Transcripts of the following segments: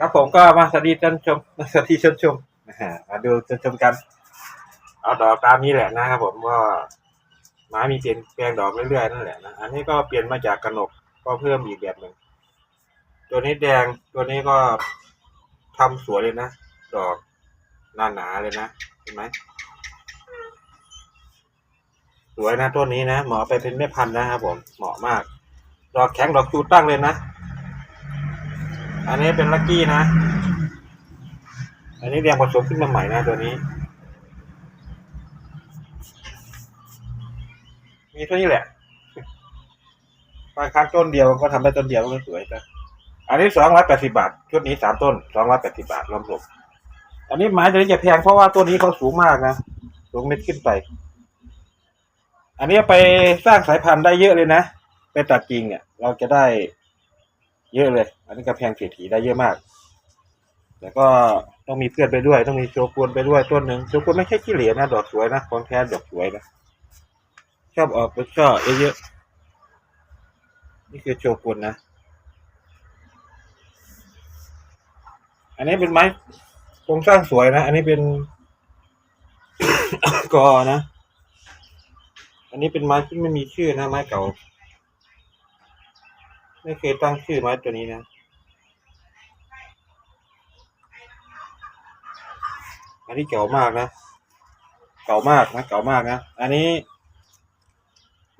ครับผมก็มาสวัสดีท่านชมสวัสดีชนชมนะฮะมาดูชนชมกัน เอาดอกตามนี้แหละนะครับผมว่าไม้มีเปลี่ยนแปลงดอกเรื่อยๆนั่นแหละนะอันนี้ก็เปลี่ยนมาจากกระหนกก็เพิ่มอีกแบบหนึ่งตัวนี้แดงตัวนี้ก็ทำสวยเลยนะ ดอกหนาหนาเลยนะเห็นไหมสวยนะต้นนี้นะเหมาะไปเป็นแม่พันธุ์นะครับผมเหมาะมาก ดอกแข็งดอกจูตั้งเลยนะ อันนี้เป็นลักกี้นะ อันนี้เรียงผสมขึ้นมาใหม่นะตัวนี้ มีเท่านี้แหละบางครั้งต้นเดียวก็ทำได้ต้นเดียวก็สวยนะอันนี้สองร้อยแปดสิบาท ชุดนี้สามต้นสองร้อยแปดสิบาทรวมรวมอันนี้ไม้ตัวนี้จะแพงเพราะว่าตัวนี้เขาสูงมากนะ สูงเม็ดขึ้นไป อันนี้ไปสร้างสายพันธุ์ได้เยอะเลยนะ ไปตัดกิ่งเนี่ย เราจะได้ เยอะเลย อันนี้กระแพงเศรษฐีได้เยอะมากแล้วก็ต้องมีเพื่อนไปด้วย ต้องมีโชกุนไปด้วยต้นหนึ่งโชกุนไม่ใช่ขี้เหร่นะดอกสวยนะของแท้ดอกสวยนะชอบออกเป็นช่อเยอะๆนี่คือโชกุนนะ อันนี้เป็นไม้โครงสร้างสวยนะ อันนี้เป็นกอนะ อันนี้เป็นไม้ที่ไม่มีชื่อนะไม้เก่า ไม่เคยตั้งชื่อไม้ตัวนี้นะอันนี้เก่ามากนะ เก่ามากนะ เก่ามากนะ อันนี้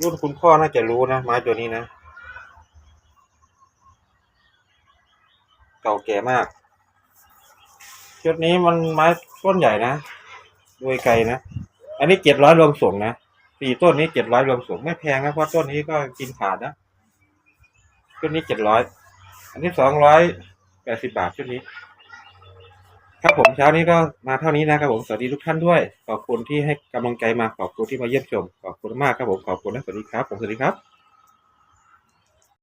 รุ่นคุณพ่อน่าจะรู้นะไม้ตัวนี้นะ เก่าแก่มาก ชุดนี้มันไม้ต้นใหญ่นะด้วยไกลนะ อันนี้เจ็ดร้อยรวมส่งนะสี่ต้นนี้เจ็ดร้อยรวมส่งไม่แพงนะเพราะต้นนี้ก็กินขาดนะ ชุดนี้เจ็ดร้อยอันนี้สองร้อยแปดสิบบาทชุดนี้ ครับผมเช้านี้ก็มาเท่านี้นะครับผมสวัสดีทุกท่านด้วย ขอบคุณที่ให้กำลังใจมาขอบคุณที่มาเยี่ยมชม ขอบคุณมากครับผมขอบคุณและสวัสดีครับ ผมสวัสดีครับ